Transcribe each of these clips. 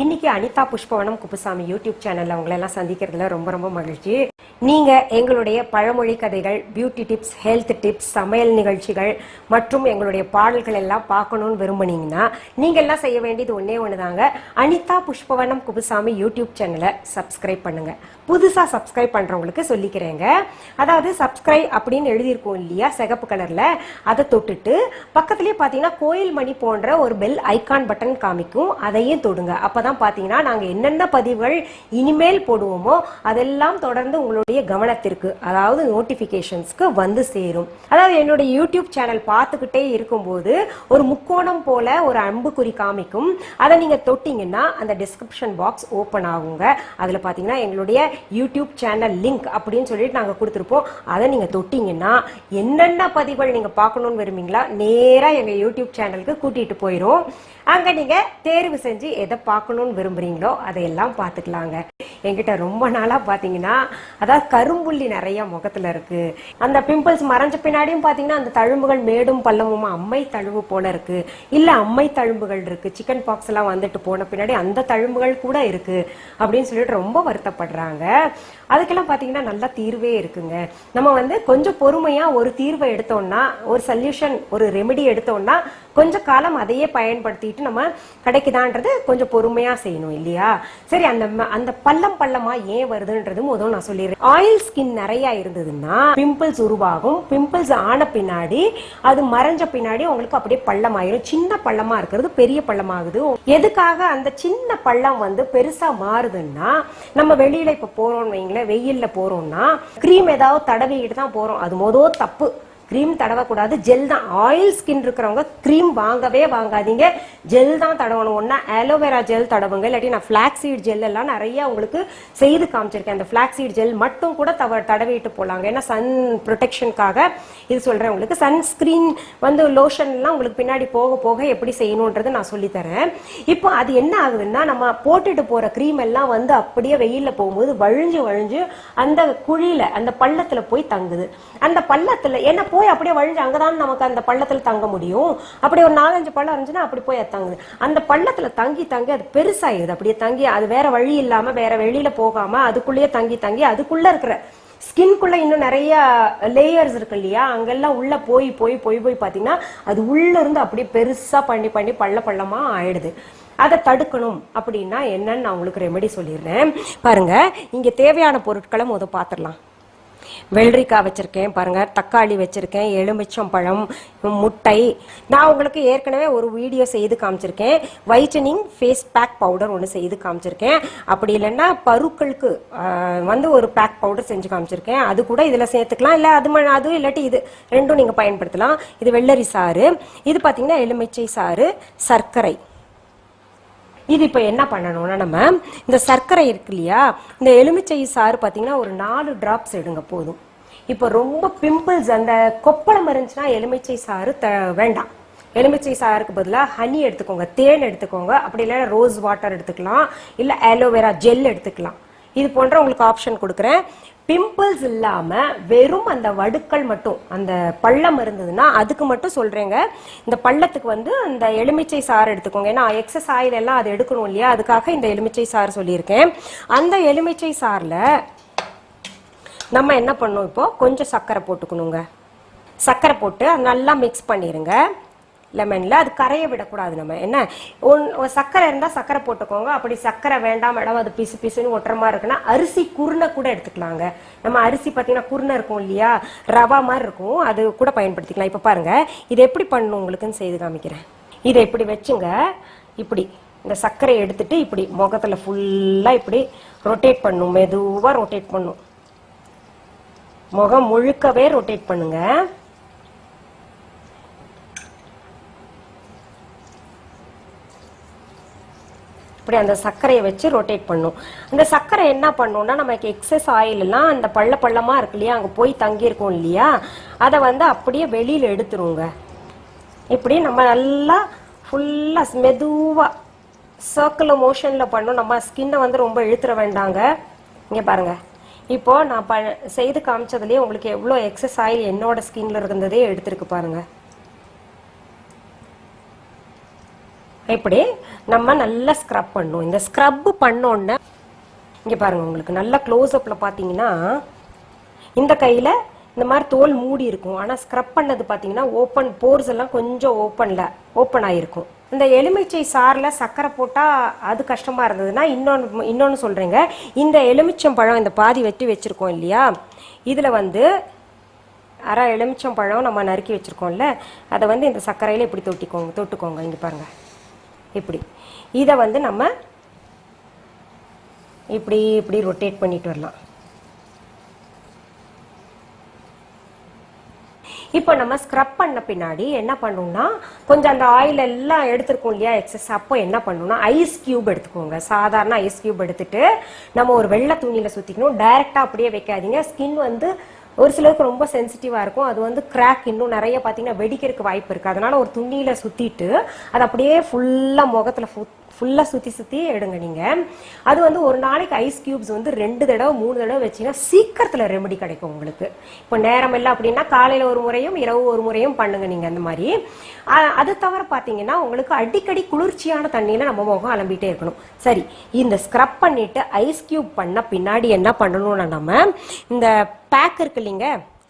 இன்னைக்கு அனிதா புஷ்பவனம் குப்புசாமி யூடியூப் சேனல்ல உங்களை எல்லாம் சந்திக்கிறதுல ரொம்ப ரொம்ப மகிழ்ச்சி. நீங்க எங்களுடைய பழமொழி கதைகள் பியூட்டி டிப்ஸ் ஹெல்த் டிப்ஸ் சமையல் நிகழ்ச்சிகள் மற்றும் எங்களுடைய பாடல்கள் எல்லாம் பார்க்கணும்னு விரும்புனீங்கன்னா நீங்க எல்லாம் செய்ய வேண்டியது ஒன்னே ஒண்ணுதாங்க. அனிதா புஷ்பவனம் குப்புசாமி யூடியூப் சேனலை சப்ஸ்கிரைப் பண்ணுங்க. புதுசா சப்ஸ்கிரைப் பண்றவங்களுக்கு சொல்லிக்கிறேங்க. அதாவது சப்ஸ்கிரைப் அப்படின்னு எழுதியிருக்கோம் இல்லையா சிகப்பு கலர்ல அதை தொட்டுட்டு பக்கத்துலேயே பாத்தீங்கன்னா கோயில் மணி போன்ற ஒரு பெல் ஐகான் பட்டன் காமிக்கும். அதையும் தொடுங்க. அப்பதான் பாத்தீங்கன்னா நாங்க என்னென்ன பதிவுகள் இனிமேல் போடுவோமோ அதெல்லாம் தொடர்ந்து உங்களுடைய கவனத்திற்கு அதாவது நோட்டிபிகேஷன்ஸ்க்கு வந்து சேரும். அதாவது என்னுடைய யூடியூப் சேனல் பார்த்துக்கிட்டே இருக்கும்போது ஒரு முக்கோணம் போல ஒரு அம்புக்குறி காமிக்கும். அதை நீங்க தொட்டீங்கன்னா அந்த டிஸ்கிரிப்ஷன் பாக்ஸ் ஓபன் ஆகுங்க. அதுல பாத்தீங்கன்னா எங்களுடைய யூடியூப் சேனல் லிங்க் அப்படின்னு சொல்லிட்டு நாங்க கொடுத்துருப்போம். அதை நீங்க தொட்டீங்கன்னா என்னென்ன பதிவுகள் நீங்க பார்க்கணும்னு விரும்பிங்களா நேரா எங்க யூடியூப் சேனலுக்கு கூட்டிட்டு போயிரும். அங்க நீங்க தேர்வு செஞ்சு எதை பார்க்கணும் பார்க்கணும்னு விரும்புறீங்களோ அதையெல்லாம் பார்த்துக்கலாங்க. என்கிட்ட ரொம்ப நாளா பாத்தீங்கன்னா அதாவது கரும்புள்ளி நிறைய முகத்துல இருக்கு. அந்த பிம்பிள்ஸ் மறைஞ்ச பின்னாடியும் பாத்தீங்கன்னா அந்த தழும்புகள் மேடும் பள்ளமுமா அம்மை தழும்பு போல இருக்கு. இல்ல அம்மை தழும்புகள் இருக்கு. சிக்கன் பாக்ஸ் எல்லாம் வந்துட்டு போன பின்னாடி அந்த தழும்புகள் கூட இருக்கு அப்படின்னு சொல்லிட்டு ரொம்ப வருத்தப்படுறாங்க. அதுக்கெல்லாம் பாத்தீங்கன்னா நல்ல தீர்வே இருக்குங்க. நம்ம வந்து கொஞ்சம் பொறுமையா ஒரு தீர்வை எடுத்தோம்னா ஒரு சொல்யூஷன் ஒரு ரெமெடி எடுத்தோம்னா கொஞ்ச காலம் அதையே பயன்படுத்திட்டு நம்ம கிடைக்குதான்றது கொஞ்சம் பொறுமையா செய்யணும் இல்லையா? சரி அந்த ம- அந்த பள்ளம் பள்ளமா ஏன் வருதுன்றது முதல் நான் சொல்லிடுறேன். ஆயில் ஸ்கின் நிறைய இருந்ததுன்னா பிம்பிள்ஸ் உருவாகும். பிம்பிள்ஸ் ஆன பின்னாடி அது மறைஞ்ச பின்னாடி உங்களுக்கு அப்படியே பள்ளம் ஆயிரும் சின்ன பள்ளமா இருக்கிறது பெரிய பள்ளம் ஆகுது எதுக்காக அந்த சின்ன பள்ளம் வந்து பெருசா மாறுதுன்னா நம்ம வெளியில இப்ப போறோம்னு வைங்களேன் வெயில்ல போறோம்னா கிரீம் ஏதாவது தடவிக்கிட்டு தான் போறோம். அது மொதல் தப்பு. க்ரீம் தடவக்கூடாது. ஜெல் தான். ஆயில் ஸ்கின் இருக்கிறவங்க க்ரீம் வாங்கவே வாங்காதீங்க. ஜெல் தான் தடவணும். ஒன்னா ஆலோவேரா ஜெல் தடவுங்க. இல்லாட்டி நான் ஃபிளாக்ஸீட் ஜெல் எல்லாம் நிறைய உங்களுக்கு செய்து காமிச்சிருக்கேன். அந்த ஃபிளாக்ஸீட் ஜெல் மட்டும் கூட தவ தடவிட்டு போலாங்க. ஏன்னா சன் ப்ரொடெக்ஷனுக்காக இது சொல்றேன் உங்களுக்கு. சன்ஸ்கிரீன் வந்து லோஷன்லாம் உங்களுக்கு பின்னாடி போக போக எப்படி செய்யணுன்றது நான் சொல்லித்தரேன். இப்போ அது என்ன ஆகுதுன்னா நம்ம போட்டுட்டு போற க்ரீம் எல்லாம் வந்து அப்படியே வெயில்ல போகும்போது வழிஞ்சு வழிஞ்சு அந்த குழியில அந்த பள்ளத்துல போய் தங்குது. அந்த பள்ளத்துல ஏன்னா போய் அப்படியே வழிஞ்சு அங்கதான் நமக்கு அந்த பள்ளத்துல தங்க முடியும். அப்படி ஒரு நாலஞ்சு பள்ளம் இருந்துச்சுன்னா அப்படி போய் தங்குது. அந்த பள்ளத்துல தங்கி தங்கி அது பெருசாயிருது அப்படியே தங்கி அது வேற வழி இல்லாம வேற வெளியில போகாம அதுக்குள்ளேயே தங்கி தங்கி அதுக்குள்ள இருக்கிற ஸ்கின்குள்ள இன்னும் நிறைய லேயர்ஸ் இருக்கு இல்லையா? அங்கெல்லாம் உள்ள போய் போய் போய் போய் பாத்தீங்கன்னா அது உள்ள இருந்து அப்படியே பெருசா பண்ணி பண்ணி பள்ள பள்ளமா ஆயிடுது. அதை தடுக்கணும் அப்படின்னா என்னன்னு நான் உங்களுக்கு ரெமெடி சொல்லிடுறேன். பாருங்க இங்க தேவையான பொருட்களை முத பாத்திரலாம் வெள்ளரிக்காய் வச்சுருக்கேன் பாருங்கள் தக்காளி வச்சுருக்கேன் எலுமிச்சம் பழம் முட்டை. நான் உங்களுக்கு ஏற்கனவே ஒரு வீடியோ செய்து காமிச்சிருக்கேன். வைட்டனிங் ஃபேஸ் பேக் பவுடர் ஒன்று செய்து காமிச்சிருக்கேன். அப்படி இல்லைன்னா பருக்களுக்கு வந்து ஒரு பேக் பவுடர் செஞ்சு காமிச்சிருக்கேன். அது கூட இதில் சேர்த்துக்கலாம். இல்லை அது அதுவும் இல்லாட்டி இது ரெண்டும் நீங்கள் பயன்படுத்தலாம். இது வெள்ளரி சாறு. இது பார்த்தீங்கன்னா எலுமிச்சை சாறு சர்க்கரை. இது இப்போ என்ன பண்ணணும்னா நம்ம இந்த சர்க்கரை இருக்கு இல்லையா இந்த எலுமிச்சை சாறு பார்த்தீங்கன்னா ஒரு நாலு டிராப்ஸ் எடுங்க போதும். இப்போ ரொம்ப பிம்பிள்ஸ் அந்த கொப்பளம் இருந்துச்சுன்னா எலுமிச்சை சாறு த வேண்டாம். எலுமிச்சை சாருக்கு பதிலாக ஹனி எடுத்துக்கோங்க தேன் எடுத்துக்கோங்க அப்படி இல்லைன்னா ரோஸ் வாட்டர் எடுத்துக்கலாம் இல்லை ஆலோவேரா ஜெல் எடுத்துக்கலாம். இது போன்ற உங்களுக்கு ஆப்ஷன் கொடுக்குறேன். பிம்பிள்ஸ் இல்லாம வெறும் அந்த வடுக்கள் மட்டும் அந்த பள்ளம் இருந்ததுன்னா அதுக்கு மட்டும் சொல்றேங்க. இந்த பள்ளத்துக்கு வந்து அந்த எலுமிச்சை சாறு எடுத்துக்கோங்க. ஏன்னா எக்ஸஸ் ஆயில் எல்லாம் அது எடுக்கணும் இல்லையா? அதுக்காக இந்த எலுமிச்சை சாறு சொல்லியிருக்கேன். அந்த எலுமிச்சை சாறுல நம்ம என்ன பண்ணோம் இப்போ? கொஞ்சம் சர்க்கரை போட்டுக்கணுங்க. சர்க்கரை போட்டு நல்லா மிக்ஸ் பண்ணிருங்க. லெமனில் அது கரைய விடக்கூடாது நம்ம. என்ன? ஒன் ஒரு சர்க்கரை இருந்தால் சர்க்கரை போட்டுக்கோங்க. அப்படி சர்க்கரை வேண்டாம் மேடம் அது பிசு பிசுன்னு ஒட்டுற மாதிரி இருக்குன்னா அரிசி குருணை கூட எடுத்துக்கலாங்க. நம்ம அரிசி பார்த்தீங்கன்னா குருணை இருக்கும் இல்லையா? ரவா மாதிரி இருக்கும். அது கூட பயன்படுத்திக்கலாம். இப்போ பாருங்கள் இது எப்படி பண்ணணும் உங்களுக்குன்னு செய்து காமிக்கிறேன். இதை இப்படி வச்சுங்க. இப்படி இந்த சர்க்கரையை எடுத்துட்டு இப்படி முகத்தில் ஃபுல்லாக இப்படி ரொட்டேட் பண்ணும். மெதுவாக ரொட்டேட் பண்ணும். முகம் முழுக்கவே ரொட்டேட் பண்ணுங்கள் இப்படி அந்த சர்க்கரையை வச்சு ரொட்டேட் பண்ணும். அந்த சர்க்கரை என்ன பண்ணும்னா நமக்கு எக்ஸஸ் ஆயில் அந்த பள்ள பள்ளமா இருக்கு இல்லையா அங்க போய் தங்கியிருக்கோம் இல்லையா அதை வந்து அப்படியே வெளியில எடுத்துருங்க. இப்படி நம்ம நல்லா ஃபுல்லா மெதுவா சர்க்கிள் மோஷன்ல பண்ணும். நம்ம ஸ்கின்னை வந்து ரொம்ப இழுத்துற வேண்டாங்க. இங்க பாருங்க. இப்போ நான் ப செய்து காமிச்சதுலயே உங்களுக்கு எவ்வளோ எக்ஸஸ் ஆயில் என்னோட ஸ்கின்ல இருந்ததே எடுத்திருக்கு பாருங்க. இப்படி நம்ம நல்லா ஸ்க்ரப் பண்ணணும் இந்த ஸ்க்ரப் பண்ணோன்னே இங்கே பாருங்க உங்களுக்கு நல்லா க்ளோஸ்அப்பில் பார்த்தீங்கன்னா இந்த கையில் இந்த மாதிரி தோல் மூடி இருக்கும். ஆனால் ஸ்க்ரப் பண்ணது பார்த்தீங்கன்னா ஓப்பன் போர்ஸ் எல்லாம் கொஞ்சம் ஓப்பனில் ஓப்பன் ஆகிருக்கும் இந்த எலுமிச்சை சாறில் சர்க்கரை போட்டால் அது கஷ்டமாக இருந்ததுன்னா இன்னொன்று இன்னொன்று சொல்கிறேங்க இந்த எலுமிச்சம் பழம் இந்த பாதி வெட்டி வச்சுருக்கோம் இல்லையா? இதில் வந்து அரை எலுமிச்சம் பழம் நம்ம நறுக்கி வச்சுருக்கோம்ல. அதை வந்து இந்த சர்க்கரையில் இப்படி தொட்டிக்கோங்க தொட்டுக்கோங்க. இங்கே பாருங்கள் இப்படி. இதை வந்து நம்ம இப்படி இப்படி ரொட்டேட் பண்ணிட்டு வரலாம். இப்போ நம்ம ஸ்க்ரப் பண்ண பின்னாடி என்ன பண்ணணும்னா கொஞ்சம் அந்த ஆயில் எல்லாம் எடுத்துருக்கோம் இல்லையா எக்ஸஸ் அப்போ என்ன பண்ணணும்னா ஐஸ் கியூப் எடுத்துக்கோங்க. சாதாரண ஐஸ் கியூப் எடுத்துட்டு நம்ம ஒரு வெள்ளை துணியில் சுற்றிக்கணும் டைரெக்டாக அப்படியே வைக்காதீங்க. ஸ்கின் வந்து ஒரு சிலருக்கு ரொம்ப சென்சிட்டிவாக இருக்கும். அது வந்து கிராக் இன்னும் நிறைய பார்த்தீங்கன்னா வெடிக்கிறதுக்கு வாய்ப்பு இருக்குது அதனால ஒரு துணியில் சுற்றிட்டு அது அப்படியே ஃபுல்லாக முகத்தில் ஃபுல்லாக சுற்றி சுற்றி எடுங்க நீங்கள் அது வந்து ஒரு நாளைக்கு ஐஸ் கியூப்ஸ் வந்து ரெண்டு தடவை மூணு தடவை வச்சிங்கன்னா சீக்கிரத்தில் ரெமெடி கிடைக்கும் உங்களுக்கு. இப்போ நேரம் இல்லை அப்படின்னா காலையில் ஒரு முறையும் இரவு ஒரு முறையும் பண்ணுங்க நீங்கள் அந்த மாதிரி. அது தவிர பார்த்தீங்கன்னா உங்களுக்கு அடிக்கடி குளிர்ச்சியான தண்ணியில் நம்ம முகம் அலம்பிட்டே இருக்கணும். சரி இந்த ஸ்க்ரப் பண்ணிட்டு ஐஸ் கியூப் பண்ண பின்னாடி என்ன பண்ணணும்னா நம்ம இந்த பேக் இருக்கு இல்லைங்க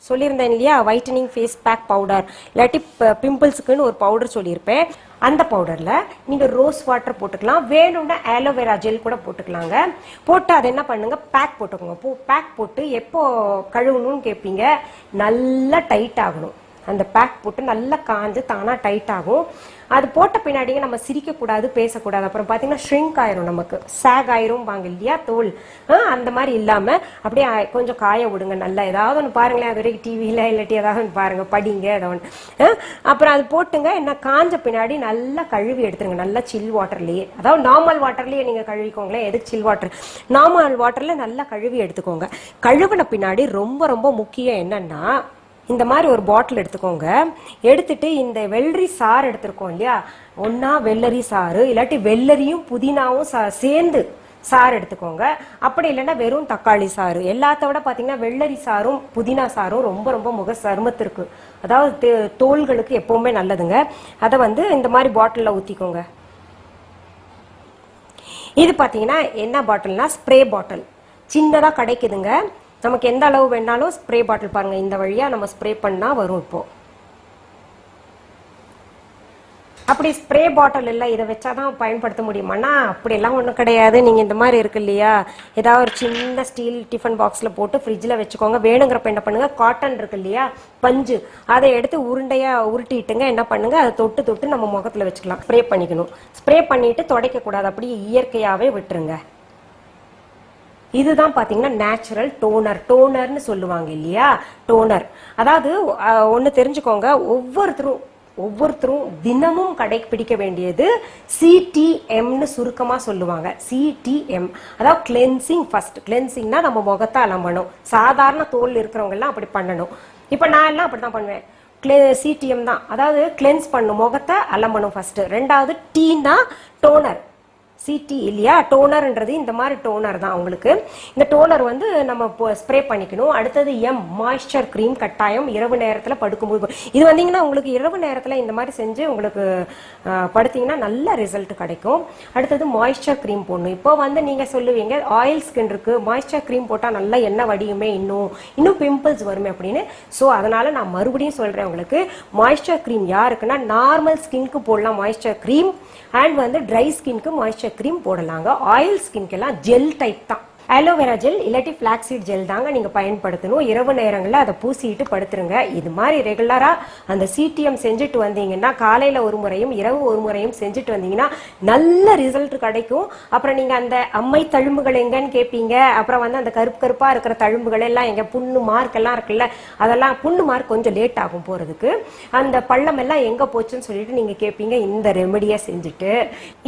சொல்லியிருந்தேன் இல்லையா? ஒயிட்டனிங் ஃபேஸ் பேக் பவுடர் இல்லாட்டி பிம்பிள்ஸுக்குன்னு ஒரு பவுடர் சொல்லியிருப்பேன். அந்த பவுடரில் நீங்கள் ரோஸ் வாட்டர் போட்டுக்கலாம். வேணும்னா ஆலோவேரா ஜெல் கூட போட்டுக்கலாங்க. போட்டு அதை என்ன பண்ணுங்க? பேக் போட்டுக்கோங்க. போ பேக் போட்டு எப்போ கழுவணும்னு கேட்பீங்க நல்லா டைட் ஆகணும். அந்த பேக் போட்டு நல்லா காஞ்சு தானாக டைட் ஆகும். அது போட்ட பின்னாடியே நம்ம சிரிக்கக்கூடாது பேசக்கூடாது. அப்புறம் பார்த்தீங்கன்னா ஷ்ரிங்க் ஆயிரும் நமக்கு. சேக் ஆயிரும் வாங்க இல்லையா தோல்? ஆ, அந்த மாதிரி இல்லாமல் அப்படியே கொஞ்சம் காய விடுங்க நல்லா. ஏதாவது ஒன்று பாருங்களேன் அது வரைக்கும் டிவியில் இல்லாட்டி ஏதாவது ஒன்று பாருங்க படிங்க ஏதோ ஒன்று அப்புறம் அது போட்டுங்க என்ன காஞ்ச பின்னாடி நல்லா கழுவி எடுத்துருங்க. நல்லா சில் வாட்டர்லேயே அதாவது நார்மல் வாட்டர்லேயே நீங்கள் கழுவிக்கோங்களேன் எதுக்கு சில் வாட்டர் நார்மல் வாட்டரில் நல்லா கழுவி எடுத்துக்கோங்க. கழுவின பின்னாடி ரொம்ப ரொம்ப முக்கியம் என்னன்னா இந்த மாதிரி ஒரு பாட்டில் எடுத்துக்கோங்க. எடுத்துட்டு இந்த வெள்ளரி சாறு எடுத்துருக்கோம் இல்லையா? ஒன்றா வெள்ளரி சாறு இல்லாட்டி வெள்ளரியும் புதினாவும் சா- சேர்ந்து சாறு எடுத்துக்கோங்க. அப்படி இல்லைன்னா வெறும் தக்காளி சாறு. எல்லாத்த விட பார்த்தீங்கன்னா வெள்ளரி சாரும் புதினா சாரும் ரொம்ப ரொம்ப முக சருமத்திற்கு அதாவது தோள்களுக்கு எப்பவுமே நல்லதுங்க. அதை வந்து இந்த மாதிரி பாட்டிலில் ஊற்றிக்கோங்க இது பார்த்தீங்கன்னா என்ன பாட்டில்னா ஸ்ப்ரே பாட்டில். சின்னதாக கிடைக்குதுங்க. நமக்கு எந்த அளவு வேணாலும் ஸ்ப்ரே பாட்டில் பாருங்கள் இந்த வழியாக நம்ம ஸ்ப்ரே பண்ணால் வரும் இப்போ. அப்படி ஸ்ப்ரே பாட்டில் இல்லை இதை வச்சாதான் பயன்படுத்த முடியுமாண்ணா அப்படியெல்லாம் ஒன்றும் கிடையாது. நீங்கள் இந்த மாதிரி இருக்கு இல்லையா? ஏதாவது ஒரு சின்ன ஸ்டீல் டிஃபன் பாக்ஸில் போட்டு ஃப்ரிட்ஜில் வச்சுக்கோங்க. வேணுங்கிறப்ப என்ன பண்ணுங்க? காட்டன் இருக்கு இல்லையா? பஞ்சு. அதை எடுத்து உருண்டையாக உருட்டிட்டுங்க என்ன பண்ணுங்க? அதை தொட்டு தொட்டு நம்ம முகத்தில் வச்சுக்கலாம். ஸ்ப்ரே பண்ணிக்கணும். ஸ்ப்ரே பண்ணிட்டு துடைக்கக்கூடாது. அப்படியே இயற்கையாகவே விட்டுருங்க. இதுதான் பாத்தீங்கன்னா நேச்சுரல் டோனர் டோனர்னு சொல்லுவாங்க இல்லையா? டோனர் அதாவது ஒன்று தெரிஞ்சுக்கோங்க. ஒவ்வொருத்தரும் ஒவ்வொருத்தரும் தினமும் கடைபிடிக்க வேண்டியது சிடிஎம்னு சுருக்கமாக சொல்லுவாங்க. சிடிஎம் அதாவது கிளென்சிங் ஃபர்ஸ்ட் கிளென்சிங்னா நம்ம முகத்தை அலம்பணும். சாதாரண தோல் இருக்கிறவங்கெல்லாம் அப்படி பண்ணணும். இப்போ நான் எல்லாம் அப்படி தான் பண்ணுவேன் கிளே சிடிஎம் தான். அதாவது கிளென்ஸ் பண்ணும் முகத்தை அலம்பணும் ஃபர்ஸ்ட் ரெண்டாவது டீனா டோனர் சிடி இல்லையா? டோனர்ன்றது இந்த மாதிரி டோனர் தான் உங்களுக்கு இந்த டோனர் வந்து நம்ம ஸ்ப்ரே பண்ணிக்கணும். அடுத்தது எம் மாய்ஸ்சர் க்ரீம் கட்டாயம் இரவு நேரத்தில் படுக்கும்போது. இது வந்தீங்கன்னா உங்களுக்கு இரவு நேரத்தில் இந்த மாதிரி செஞ்சு உங்களுக்கு படுத்தீங்கன்னா நல்ல ரிசல்ட் கிடைக்கும். அடுத்தது மாய்ஸ்சர் க்ரீம் போடணும். இப்போ வந்து நீங்கள் சொல்லுவீங்க ஆயில் ஸ்கின் இருக்கு. மாய்ஸ்சர் க்ரீம் போட்டால் நல்லா எண்ணெய் வடியுமே இன்னும். இன்னும் பிம்பிள்ஸ் வருமே அப்படின்னு. ஸோ அதனால நான் மறுபடியும் சொல்கிறேன் உங்களுக்கு. மாய்ஸ்சர் க்ரீம் யாருக்குன்னா நார்மல் ஸ்கின்க்கு போடலாம் மாய்ஸ்சர் க்ரீம் அண்ட் வந்து ட்ரை ஸ்கின்க்கு மாய்ஸ்சர் க்ரீம் போடலாங்க. ஆயில் ஸ்கின்க்கெல்லாம் ஜெல் டைப் தான். அலோவேரா ஜெல் இல்லாட்டி ஃபிளாக்ஸீட் ஜெல் தாங்க நீங்கள் பயன்படுத்தணும். இரவு நேரங்களில் அதை பூசிட்டு படுத்துருங்க. இது மாதிரி ரெகுலராக அந்த சிடிஎம் செஞ்சுட்டு வந்தீங்கன்னா காலையில் ஒரு முறையும் இரவு ஒரு முறையும் செஞ்சுட்டு வந்தீங்கன்னா நல்ல ரிசல்ட் கிடைக்கும். அப்புறம் நீங்கள் அந்த அம்மை தழும்புகள் எங்கன்னு கேட்பீங்க அப்புறம் வந்து அந்த கருப்பு கருப்பாக இருக்கிற தழும்புகள் எல்லாம் எங்கே புண்ணு மார்க் எல்லாம் இருக்குல்ல அதெல்லாம் புண்ணு மார்க் கொஞ்சம் லேட் ஆகும் போகிறதுக்கு அந்த பள்ளம் எல்லாம் எங்கே போச்சுன்னு சொல்லிட்டு நீங்கள் கேட்பீங்க இந்த ரெமெடியை செஞ்சுட்டு.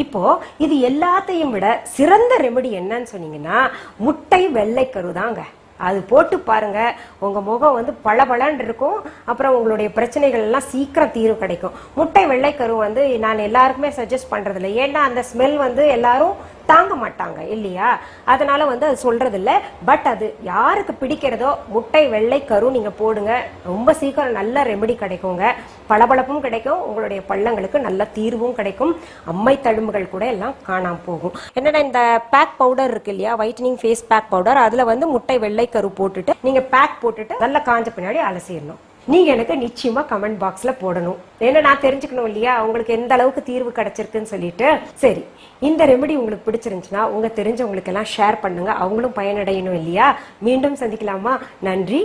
இப்போ இது எல்லாத்தையும் விட சிறந்த ரெமெடி என்னன்னு சொன்னீங்கன்னா முட்டை வெள்ளைக்கரு தாங்க. அது போட்டு பாருங்க. உங்க முகம் வந்து பளபளன்னு இருக்கும். அப்புறம் உங்களுடைய பிரச்சனைகள் எல்லாம் சீக்கிரம் தீர்வு கிடைக்கும். முட்டை வெள்ளைக்கரு வந்து நான் எல்லாருக்குமே சஜஸ்ட் பண்றது இல்லை ஏன்னா அந்த ஸ்மெல் வந்து எல்லாரும் தாங்க மாட்டாங்க இல்லையா? அதனால வந்து அது சொல்றது இல்லை பட் அது யாருக்கு பிடிக்கிறதோ முட்டை வெள்ளைக்கரு நீங்க போடுங்க. ரொம்ப சீக்கிரம் நல்ல ரெமெடி கிடைக்குங்க. பளபளப்பும் கிடைக்கும். உங்களுடைய பள்ளங்களுக்கு நல்ல தீர்வும் கிடைக்கும். அம்மை தழும்புகள் கூட எல்லாம் காணாம போகும். என்னடா இந்த பேக் பவுடர் இருக்கு இல்லையா? ஒயிட்டனிங் ஃபேஸ் பேக் பவுடர் அதுல வந்து முட்டை வெள்ளை கரு போட்டுட்டு நீங்க பேக் போட்டுட்டு நல்லா காஞ்ச பின்னாடி அலசிடணும். நீங்க எனக்கு நிச்சயமா கமெண்ட் பாக்ஸ்ல போடணும். ஏன்னா நான் தெரிஞ்சுக்கணும் இல்லையா? உங்களுக்கு எந்த அளவுக்கு தீர்வு கிடைச்சிருக்குன்னு சொல்லிட்டு. சரி இந்த ரெமெடி உங்களுக்கு பிடிச்சிருந்துச்சுன்னா உங்க தெரிஞ்சவங்களுக்கு எல்லாம் ஷேர் பண்ணுங்க. அவங்களும் பயனடையணும் இல்லையா? மீண்டும் சந்திக்கலாமா? நன்றி.